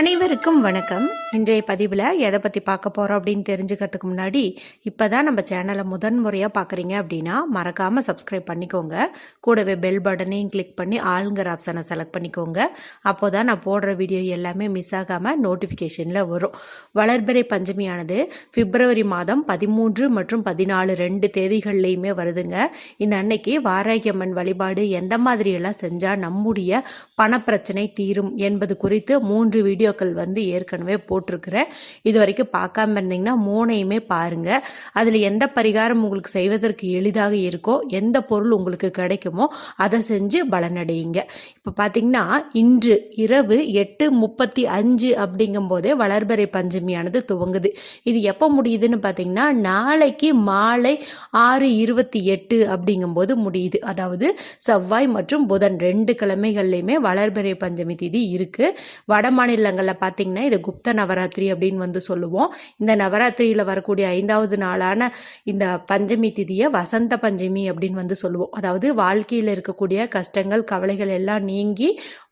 அனைவருக்கும் வணக்கம். இன்றைய பதிவில் எதை பற்றி பார்க்க போகிறோம் அப்படின்னு தெரிஞ்சுக்கிறதுக்கு முன்னாடி இப்போ தான் நம்ம சேனலை முதன் முறையாக பார்க்குறீங்க அப்படின்னா மறக்காமல் சப்ஸ்கிரைப் பண்ணிக்கோங்க. கூடவே பெல் பட்டனையும் கிளிக் பண்ணி ஆளுங்கிற ஆப்ஷனை செலக்ட் பண்ணிக்கோங்க. அப்போ தான் நான் போடுற வீடியோ எல்லாமே மிஸ் ஆகாமல் நோட்டிஃபிகேஷனில் வரும். வளர்பிறை பஞ்சமியானது பிப்ரவரி மாதம் பதிமூன்று மற்றும் பதினாலு ரெண்டு தேதிகள்லையுமே வருதுங்க. இந்த அன்னைக்கு வாராகியம்மன் வழிபாடு எந்த மாதிரியெல்லாம் செஞ்சால் நம்முடைய பணப்பிரச்சனை தீரும் என்பது குறித்து மூன்று வீடியோ வீடியோக்கள் வந்து ஏற்கனவே போட்டிருக்கிறேன். இது வரைக்கும் பார்க்காம இருந்தீங்கன்னா மூணையுமே பாருங்கள் அதில் எந்த பரிகாரம் உங்களுக்கு செய்வதற்கு எளிதாக இருக்கோ எந்த பொருள் உங்களுக்கு கிடைக்குமோ அதை செஞ்சு பலனடையுங்க. இப்போ பார்த்தீங்கன்னா இன்று இரவு எட்டு முப்பத்தி அஞ்சு அப்படிங்கும்போதே வளர்பறை பஞ்சமியானது துவங்குது. இது எப்போ முடியுதுன்னு பார்த்தீங்கன்னா நாளைக்கு மாலை ஆறு இருபத்தி எட்டு அப்படிங்கும்போது முடியுது. அதாவது செவ்வாய் மற்றும் புதன் ரெண்டு கிழமைகள்லையுமே வளர்பறை பஞ்சமி திதி இருக்குது வட மாநிலங்களில் பார்த்தீங்கன்னா இது குப்த நவராத்திரி அப்படின்னு வந்து சொல்லுவோம். இந்த நவராத்திரியில் வரக்கூடிய ஐந்தாவது நாளான இந்த பஞ்சமி திதியை வசந்த பஞ்சமி அப்படின்னு வந்து சொல்லுவோம். அதாவது வாழ்க்கையில் இருக்கக்கூடிய கஷ்டங்கள் கவலைகள் எல்லாம் நீங்கி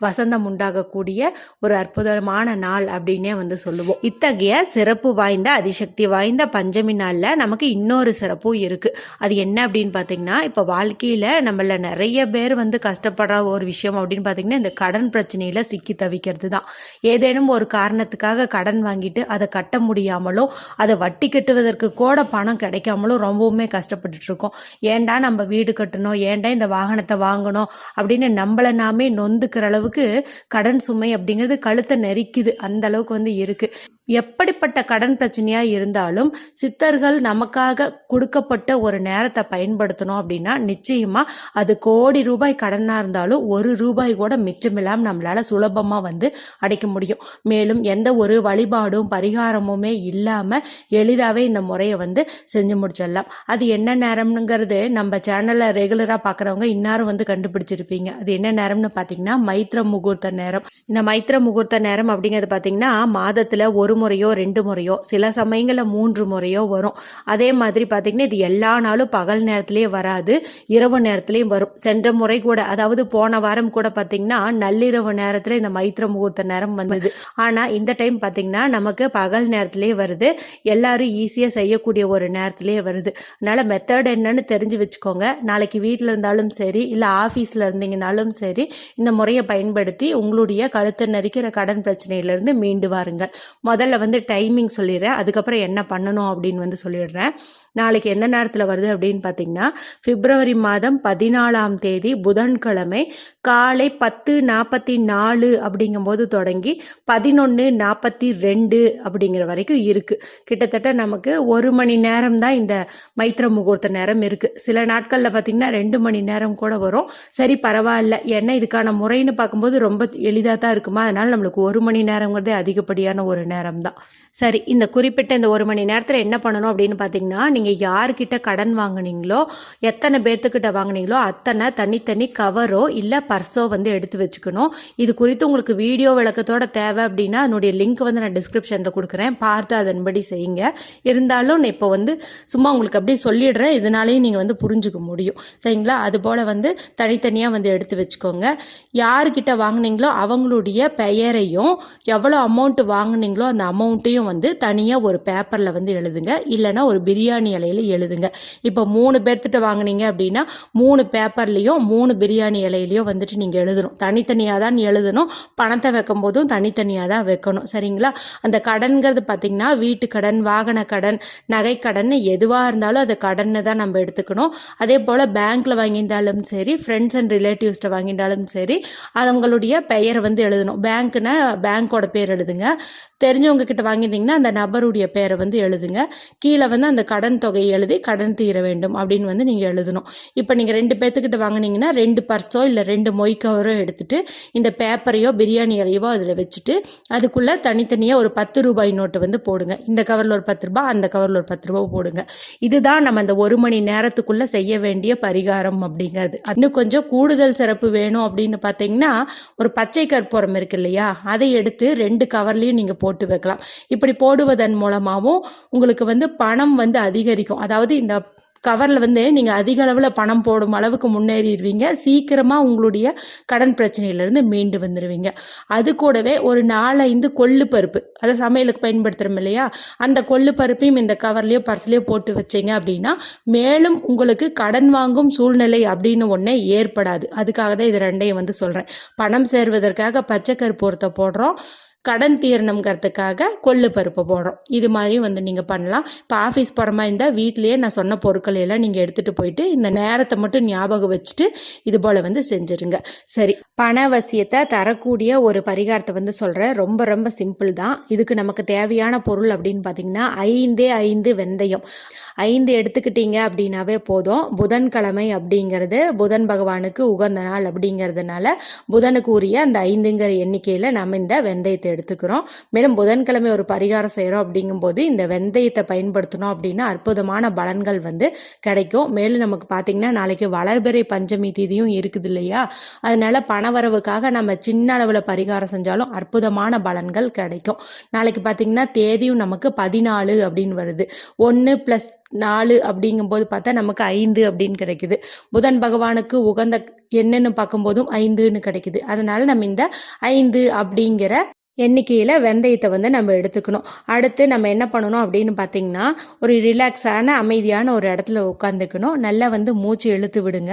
வசந்தம் உண்டாகக்கூடிய ஒரு அற்புதமான நாள் அப்படின்னே வந்து சொல்லுவோம். இத்தகைய சிறப்பு வாய்ந்த அதிசக்தி வாய்ந்த பஞ்சமி நாளில் நமக்கு இன்னொரு சிறப்பும் இருக்குது அது என்ன அப்படின்னு பார்த்தீங்கன்னா இப்போ வாழ்க்கையில் நம்மள நிறைய பேர் வந்து கஷ்டப்படுற ஒரு விஷயம் அப்படின்னு பார்த்தீங்கன்னா இந்த கடன் பிரச்சனையில் சிக்கி தவிக்கிறது தான் ஏதேனும் ஒரு காரணத்துக்காக கடன் வாங்கிட்டு அதை கட்ட முடியாமலோ அதை வட்டி கட்டுவதற்கு கூட பணம் கிடைக்காமலோ ரொம்பவுமே கஷ்டப்பட்டுட்டு இருக்கோம் ஏன்டா நம்ம வீடு கட்டணும்? ஏன்டா இந்த வாகனத்தை வாங்கணும்? அப்படின்னு நம்மளை நாமே நொந்துக்கிற அளவுக்கு கடன் சுமை அப்படிங்கிறது கழுத்தை நெரிக்குது. அந்த அளவுக்கு வந்து இருக்குது எப்படிப்பட்ட கடன் பிரச்சனையாக இருந்தாலும் சித்தர்கள் நமக்காக கொடுக்கப்பட்ட ஒரு நேரத்தை பயன்படுத்தணும் அப்படின்னா நிச்சயமாக அது கோடி ரூபாய் கடனாக இருந்தாலும் ஒரு ரூபாய் கூட மிச்சமில்லாமல் நம்மளால் சுலபமாக வந்து அடைக்க முடியும். மேலும் எந்த ஒரு வழிபாடும் பரிகாரமுமே இல்லாமல் எளிதாகவே இந்த முறையை வந்து செஞ்சு முடிச்சிடலாம். அது என்ன நேரம்ங்கிறது நம்ம சேனலில் ரெகுலராக பார்க்குறவங்க இன்னாரும் வந்து கண்டுபிடிச்சிருப்பீங்க. அது என்ன நேரம்னு பார்த்தீங்கன்னா மைத்திர முகூர்த்த நேரம். இந்த மைத்திர முகூர்த்த நேரம் அப்படிங்கிறது பார்த்தீங்கன்னா மாதத்தில் ஒரு முறையோ ரெண்டு முறையோ சில சமயங்களில் மூன்று முறையோ வரும். அதே மாதிரி பார்த்தீங்கன்னா இது எல்லா நாளும் பகல் நேரத்துலேயே வராது இரவு நேரத்துலேயும் வரும். சென்ற முறை கூட அதாவது போன வாரம் கூட பார்த்தீங்கன்னா நள்ளிரவு நேரத்தில் இந்த மைத்திர முகூர்த்த நேரம் வந்தது. ஆனால் இந்த டைம் பார்த்திங்கன்னா நமக்கு பகல் நேரத்துலேயே வருது. எல்லாரும் ஈஸியாக செய்யக்கூடிய ஒரு நேரத்துலேயே வருது. அதனால் மெத்தட் என்னன்னு தெரிஞ்சு வச்சுக்கோங்க. நாளைக்கு வீட்டில் இருந்தாலும் சரி இல்லை ஆஃபீஸில் இருந்தீங்கனாலும் சரி இந்த முறையை பயன்படுத்தி உங்களுடைய கழுத்தை நரிக்கிற கடன் பிரச்சனையிலேருந்து மீண்டு வாருங்க முதல்ல வந்து டைமிங் சொல்லிடுறேன். அதுக்கப்புறம் என்ன பண்ணணும் அப்படின்னு வந்து சொல்லிடுறேன். நாளைக்கு எந்த நேரத்தில் வருது அப்படின்னு பார்த்தீங்கன்னா பிப்ரவரி மாதம் பதினாலாம் தேதி புதன்கிழமை காலை பத்து நாற்பத்தி நாலு அப்படிங்கும்போது தொடங்கி பதினொன்று நாற்பத்தி ரெண்டு அப்படிங்கிற வரைக்கும் இருக்குது கிட்டத்தட்ட நமக்கு ஒரு மணி நேரம் தான் இந்த மைத்திர முகூர்த்த நேரம் இருக்குது சில நாட்களில் பார்த்திங்கன்னா ரெண்டு மணி நேரம் கூட வரும். சரி பரவாயில்ல. ஏன்னா இதுக்கான முறைன்னு பார்க்கும்போது ரொம்ப எளிதாக தான் இருக்குமா? அதனால் நம்மளுக்கு ஒரு மணி நேரங்கிறதே அதிகப்படியான ஒரு நேரம் தான். சரி இந்த குறிப்பிட்ட இந்த ஒரு மணி நேரத்தில் என்ன பண்ணணும் அப்படின்னு பார்த்தீங்கன்னா நீங்கள் யார்கிட்ட கடன் வாங்குனீங்களோ எத்தனை பேர்த்துக்கிட்ட வாங்குனீங்களோ அத்தனை தனித்தனி கவரோ இல்லை பர்ஸோ வந்து எடுத்து வச்சுக்கணும். இது குறித்து உங்களுக்கு வீடியோ விளக்கத்தோட தேவை அப்படின்னா அதனுடைய லிங்க் வந்து நான் டிஸ்கிரிப்ஷனில் கொடுக்குறேன். பார்த்து அதன்படி செய்யுங்க. இருந்தாலும் நான் இப்போ வந்து சும்மா உங்களுக்கு அப்படியே சொல்லிடுறேன். இதனாலேயும் நீங்கள் வந்து புரிஞ்சுக்க முடியும். சரிங்களா? அதுபோல் வந்து தனித்தனியாக வந்து எடுத்து வச்சுக்கோங்க. யார்கிட்ட வாங்குனீங்களோ அவங்களுடைய பெயரையும் எவ்வளோ அமௌண்ட் வாங்கினீங்களோ அந்த அமௌண்ட்டையும் வந்து தனியாக ஒரு பேப்பரில் வந்து எழுதுங்க. இல்லைன்னா ஒரு பிரியாணி இலையில எழுதுங்க. இப்போ மூணு பேர்த்திட்ட வாங்குனீங்க அப்படின்னா மூணு பேப்பர்லேயும் மூணு பிரியாணி இலையிலையும் வந்துட்டு நீங்கள் எழுதணும். தனித்தனியாக தான் எழுதணும். பணத்தை வைக்கும் போதும் தனித்தனியாக தான் வைக்கணும். சரிங்களா? அந்த கடன்கிறது பார்த்திங்கன்னா வீட்டு கடன் வாகன கடன் நகை கடன் எதுவாக இருந்தாலும் அது கடனை தான் நம்ம எடுத்துக்கணும். அதே போல் பேங்க்கில் வாங்கியிருந்தாலும் சரி ஃப்ரெண்ட்ஸ் அண்ட் ரிலேட்டிவ்ஸ்கிட்ட வாங்கியிருந்தாலும் சரி அவங்களுடைய பெயரை வந்து எழுதணும். பேங்க்குன்னா பேங்க்கோட பேர் எழுதுங்க. தெரிஞ்சவங்க கிட்ட வாங்கியிருந்தீங்கன்னா அந்த நபருடைய பேரை வந்து எழுதுங்க. கீழே வந்து அந்த கடன் தொகையை எழுதி கடன் தீர வேண்டும் அப்படின்னு வந்து நீங்கள் எழுதணும். இப்போ நீங்கள் ரெண்டு பேர்த்துக்கிட்ட வாங்கினீங்கன்னா ரெண்டு பர்ஸோ இல்லை ரெண்டு மொய் கவரோ எடுத்துட்டு இந்த பேப்பரையோ பிரியாணி இலையவோ அதில் வச்சுட்டு அதுக்குள்ளே தனித்தனியாக ஒரு பத்து ரூபாய் நோட்டு வந்து போடுங்க. இந்த கவரில் ஒரு பத்து ரூபாய் அந்த கவரில் ஒரு பத்து ரூபா போடுங்க. இதுதான் நம்ம அந்த ஒரு மணி நேரத்துக்குள்ளே செய்ய வேண்டிய பரிகாரம் அப்படிங்கிறது. இன்னும் கொஞ்சம் கூடுதல் சிறப்பு வேணும் அப்படின்னு பார்த்தீங்கன்னா ஒரு பச்சை கற்பூரம் இருக்கு இல்லையா? அதை எடுத்து ரெண்டு கவர்லேயும் நீங்கள் போட்டு வைக்கலாம். இப்படி போடுவதன் மூலமாகவும் உங்களுக்கு வந்து பணம் வந்து அதிகரிக்கும். அதாவது இந்த கவரில் வந்து நீங்கள் அதிக அளவில் பணம் போடும் அளவுக்கு முன்னேறிடுவீங்க. சீக்கிரமாக உங்களுடைய கடன் பிரச்சனையிலேருந்து மீண்டு வந்துடுவீங்க அது கூடவே ஒரு நாலஞ்சு கொள்ளு பருப்பு. அதை சமையலுக்கு பயன்படுத்துகிறோம் இல்லையா? அந்த கொள்ளு பருப்பையும் இந்த கவர்லேயோ பர்ஸ்லேயோ போட்டு வச்சீங்க அப்படின்னா மேலும் உங்களுக்கு கடன் வாங்கும் சூழ்நிலை அப்படின்னு ஒன்றே ஏற்படாது. அதுக்காக தான் இது ரெண்டையும் வந்து சொல்கிறேன் பணம் சேர்வதற்காக பச்சைக்கருப்பு ஒருத்த போடுறோம். கடன் தீரணுங்கிறதுக்காக கொள்ளு பருப்பு போடுறோம். இது மாதிரி வந்து நீங்கள் பண்ணலாம். இப்போ ஆஃபீஸ் போகிற மாதிரி இருந்தால் வீட்லேயே நான் சொன்ன பொருட்களை எல்லாம் நீங்கள் எடுத்துகிட்டு போயிட்டு இந்த நேரத்தை மட்டும் ஞாபகம் வச்சுட்டு இது போல் வந்து செஞ்சுருங்க. சரி பணவசியத்தை தரக்கூடிய ஒரு பரிகாரத்தை வந்து சொல்கிறேன் ரொம்ப ரொம்ப சிம்பிள் தான். இதுக்கு நமக்கு தேவையான பொருள் அப்படின்னு பார்த்தீங்கன்னா ஐந்தே ஐந்து வெந்தயம். ஐந்து எடுத்துக்கிட்டீங்க அப்படின்னாவே போதும். புதன்கிழமை அப்படிங்கிறது புதன் பகவானுக்கு உகந்த நாள் அப்படிங்கிறதுனால புதனுக்கு உரிய அந்த ஐந்துங்கிற எண்ணிக்கையில் நம்ம இந்த வெந்தயத்தை எடுத்துக்கிறோம். மேலும் புதன்கிழமை ஒரு பரிகாரம் செய்கிறோம் அப்படிங்கும்போது இந்த வெந்தயத்தை பயன்படுத்தணும் அப்படின்னா அற்புதமான பலன்கள் வந்து கிடைக்கும். மேலும் நமக்கு பார்த்தீங்கன்னா நாளைக்கு வளர்பிறை பஞ்சமி தீதியும் இருக்குது இல்லையா? அதனால பணவரவுக்காக நம்ம சின்ன அளவில் பரிகாரம் செஞ்சாலும் அற்புதமான பலன்கள் கிடைக்கும். நாளைக்கு பார்த்தீங்கன்னா தேதியும் நமக்கு பதினாலு அப்படின்னு வருது. ஒன்று ப்ளஸ் நாலு அப்படிங்கும்போது பார்த்தா நமக்கு ஐந்து அப்படின்னு கிடைக்குது. புதன் பகவானுக்கு உகந்த என்னன்னு பார்க்கும்போதும் ஐந்துன்னு கிடைக்குது. அதனால நம்ம இந்த ஐந்து அப்படிங்கிற எண்ணிக்கையில் வெந்தயத்தை வந்து நம்ம எடுத்துக்கணும். அடுத்து நம்ம என்ன பண்ணணும் அப்படின்னு பார்த்தீங்கன்னா ஒரு ரிலாக்ஸான அமைதியான ஒரு இடத்துல உட்காந்துக்கணும் நல்லா வந்து மூச்சு இழுத்து விடுங்க.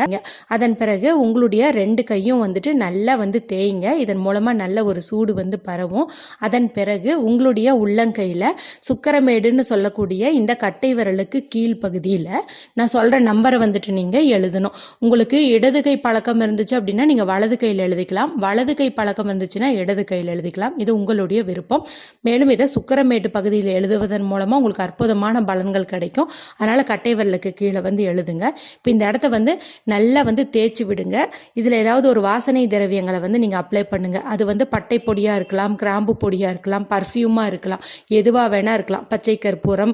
அதன் பிறகு உங்களுடைய ரெண்டு கையும் வந்துட்டு நல்லா வந்து தேய்ங்க. இதன் மூலமாக நல்ல ஒரு சூடு வந்து பரவும். அதன் பிறகு உங்களுடைய உள்ளங்கையில் சுக்கரமேடுன்னு சொல்லக்கூடிய இந்த கட்டை விரலுக்கு கீழ்ப்பகுதியில் நான் சொல்கிற நம்பரை வந்துட்டு நீங்கள் எழுதணும். உங்களுக்கு இடது கை பழக்கம் இருந்துச்சு அப்படின்னா நீங்கள் வலது கையில் எழுதிக்கலாம். வலது கை பழக்கம் இருந்துச்சுன்னா இடது கையில் எழுதிக்கலாம். இது உங்களுடைய விருப்பம். மேலும் இதை சுக்கரமேட்டு பகுதியில் எழுதுவதன் மூலமாக உங்களுக்கு அற்புதமான பலன்கள் கிடைக்கும். அதனால் கட்டை விரலுக்கு கீழே வந்து எழுதுங்க. இப்போ இந்த இடத்த வந்து நல்லா வந்து தேய்ச்சி விடுங்க. இதில் ஏதாவது ஒரு வாசனை திரவியங்களை வந்து நீங்கள் அப்ளை பண்ணுங்கள் அது வந்து பட்டை பொடியாக இருக்கலாம் கிராம்பு பொடியாக இருக்கலாம் பர்ஃப்யூமாக இருக்கலாம் எதுவாக வேணால் இருக்கலாம். பச்சை கற்பூரம்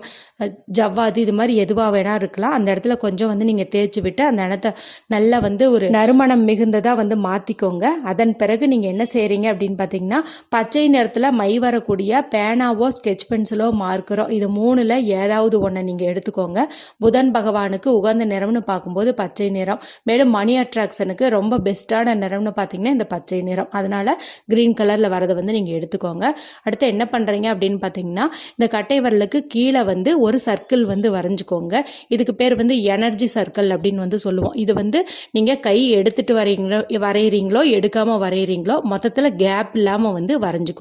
ஜவ்வாது இது மாதிரி எதுவாக வேணால் இருக்கலாம். அந்த இடத்துல கொஞ்சம் வந்து நீங்கள் தேய்ச்சி விட்டு அந்த இடத்த நல்லா வந்து ஒரு நறுமணம் மிகுந்ததாக வந்து மாற்றிக்கோங்க அதன் பிறகு நீங்கள் என்ன செய்கிறீங்க அப்படின்னு பார்த்தீங்கன்னா பச்சை நேரத்தில் மை வரக்கூடிய பேனாவோ ஸ்கெட்ச் பென்சிலோ மார்க்கரோ இது மூணில் ஏதாவது ஒன்றை நீங்கள் எடுத்துக்கோங்க. புதன் பகவானுக்கு உகந்த நிறம்னு பார்க்கும்போது பச்சை நிறம். மேலும் மணி அட்ராக்ஷனுக்கு ரொம்ப பெஸ்ட்டான நிறம்னு பார்த்தீங்கன்னா இந்த பச்சை நிறம். அதனால் க்ரீன் கலரில் வரதை வந்து நீங்கள் எடுத்துக்கோங்க. அடுத்து என்ன பண்ணுறீங்க அப்படின்னு பார்த்தீங்கன்னா இந்த கட்டை வரலுக்கு கீழே வந்து ஒரு சர்க்கிள் வந்து வரைஞ்சிக்கோங்க. இதுக்கு பேர் வந்து எனர்ஜி சர்க்கிள் அப்படின்னு வந்து சொல்லுவோம். இது வந்து நீங்கள் கை எடுத்துகிட்டு வரீங்களோ வரைகிறீங்களோ எடுக்காமல் வரைகிறீங்களோ மொத்தத்தில் கேப் இல்லாமல் வந்து வரைஞ்சிக்கோங்க.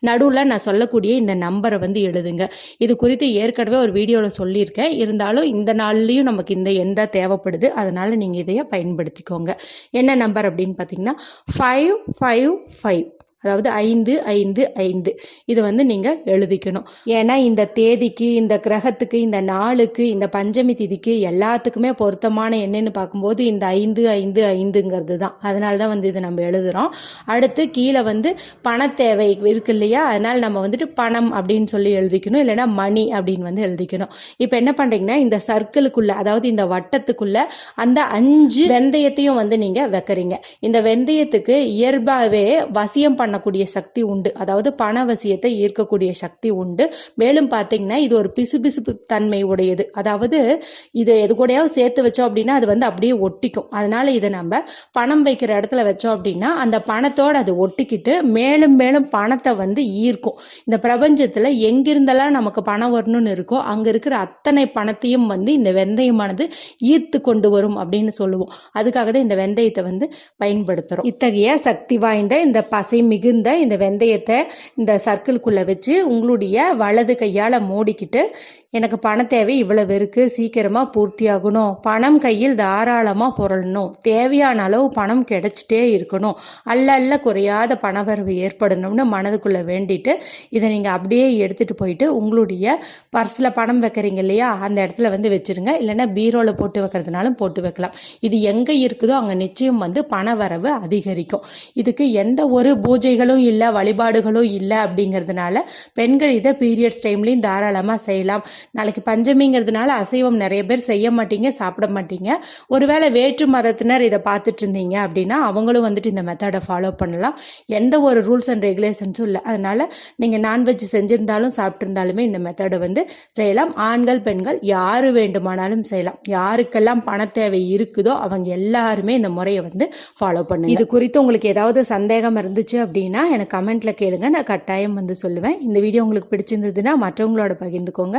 நடுவில் நான் சொல்லக்கூடிய இந்த நம்பரை வந்து எழுதுங்க. இது குறித்து ஏற்கனவே ஒரு வீடியோவில் சொல்லியிருக்கேன். இருந்தாலும் இந்த நாள்லேயும் நமக்கு இந்த எண் தான் தேவைப்படுது. அதனால் நீங்கள் இதையே பயன்படுத்திக்கோங்க. என்ன நம்பர் அப்படின்னு பார்த்தீங்கன்னா ஃபைவ் ஃபைவ் ஃபைவ் அதாவது ஐந்து ஐந்து ஐந்து. இது வந்து நீங்கள் எழுதிக்கணும். ஏன்னா இந்த தேதிக்கு இந்த கிரகத்துக்கு இந்த நாளுக்கு இந்த பஞ்சமி திதிக்கு எல்லாத்துக்குமே பொருத்தமான என்னன்னு பார்க்கும்போது இந்த ஐந்து ஐந்து ஐந்துங்கிறது தான். அதனால தான் வந்து இதை நம்ம எழுதுகிறோம் அடுத்து கீழே வந்து பணத்தேவை இருக்கு இல்லையா? அதனால் நம்ம வந்துட்டு பணம் அப்படின்னு சொல்லி எழுதிக்கணும். இல்லைன்னா மணி அப்படின்னு வந்து எழுதிக்கணும். இப்போ என்ன பண்ணுறீங்கன்னா இந்த சர்க்கிளுக்குள்ளே அதாவது இந்த வட்டத்துக்குள்ளே அந்த அஞ்சு வெந்தயத்தையும் வந்து நீங்கள் வைக்கிறீங்க. இந்த வெந்தயத்துக்கு இயல்பாகவே வசியம் பண்ண பண்ணக்கூடிய சக்தி உண்டு. அதாவது பண வசியத்தை ஈர்க்கக்கூடிய சக்தி உண்டு. மேலும் பார்த்தீங்கன்னா இது ஒரு பிசுபிசுப்பு தன்மை உடையது. அதாவது இது எது கூடயாவது சேர்த்து வச்சோம் அப்படின்னா அது வந்து அப்படியே ஒட்டிக்கும். அதனால இதை நம்ம பணம் வைக்கிற இடத்துல வச்சோம் அப்படின்னா அந்த பணத்தோடு அது ஒட்டிக்கிட்டு மேலும் மேலும் பணத்தை வந்து ஈர்க்கும். இந்த பிரபஞ்சத்தில் எங்கிருந்தெல்லாம் நமக்கு பணம் வரணும்னு இருக்கோ அங்கே இருக்கிற அத்தனை பணத்தையும் வந்து இந்த வெந்தயமானது ஈர்த்து கொண்டு வரும் அப்படின்னு சொல்லுவோம். அதுக்காக தான் இந்த வெந்தயத்தை வந்து பயன்படுத்துகிறோம் இத்தகைய சக்தி வாய்ந்த இந்த பசை மிகுந்த இந்த வெந்தயத்தை இந்த சர்க்கிள்குள்ளே வச்சு உங்களுடைய வலது கையால் மூடிக்கிட்டு எனக்கு பண தேவை இவ்வளவு இருக்குது சீக்கிரமாக பூர்த்தியாகணும். பணம் கையில் தாராளமாக புரளணும். தேவையான அளவு பணம் கிடைச்சிட்டே இருக்கணும். அல்ல அல்ல குறையாத பணவரவு ஏற்படணும்னு மனதுக்குள்ளே வேண்டிட்டு இதை நீங்கள் அப்படியே எடுத்துகிட்டு போயிட்டு உங்களுடைய பர்ஸில் பணம் வைக்கிறீங்க இல்லையா அந்த இடத்துல வந்து வச்சுருங்க. இல்லைன்னா பீரோவில் போட்டு வைக்கிறதுனாலும் போட்டு வைக்கலாம். இது எங்கே இருக்குதோ அங்கே நிச்சயம் வந்து பண வரவு அதிகரிக்கும். இதுக்கு எந்த ஒரு பூஜைகளும் இல்லை வழிபாடுகளும் இல்லை அப்படிங்கிறதுனால பெண்கள் இதை பீரியட்ஸ் டைம்லேயும் தாராளமாக செய்யலாம். நாளைக்கு பஞ்சமிங்கிறதுனால அசைவம் நிறைய பேர் செய்ய மாட்டீங்க சாப்பிட மாட்டீங்க. ஒருவேளை வேற்று மதத்தினர் இதை பார்த்துட்டு இருந்தீங்க அப்படின்னா அவங்களும் வந்துட்டு இந்த மெத்தடை ஃபாலோ பண்ணலாம். எந்த ஒரு ரூல்ஸ் அண்ட் ரெகுலேஷன்ஸும் இல்லை. அதனால் நீங்கள் நான்வெஜ் செஞ்சுருந்தாலும் சாப்பிட்ருந்தாலுமே இந்த மெத்தடை வந்து செய்யலாம். ஆண்கள் பெண்கள் யார் வேண்டுமானாலும் செய்யலாம். யாருக்கெல்லாம் பண தேவை இருக்குதோ அவங்க எல்லாருமே இந்த முறையை வந்து ஃபாலோ பண்ணுங்க. இது குறித்து உங்களுக்கு ஏதாவது சந்தேகம் இருந்துச்சு அப்படின்னா எனக்கு கமெண்ட்டில் கேளுங்க. நான் கட்டாயம் வந்து சொல்லுவேன். இந்த வீடியோ உங்களுக்கு பிடிச்சிருந்ததுன்னா மற்றவங்களோட பகிர்ந்துக்கோங்க.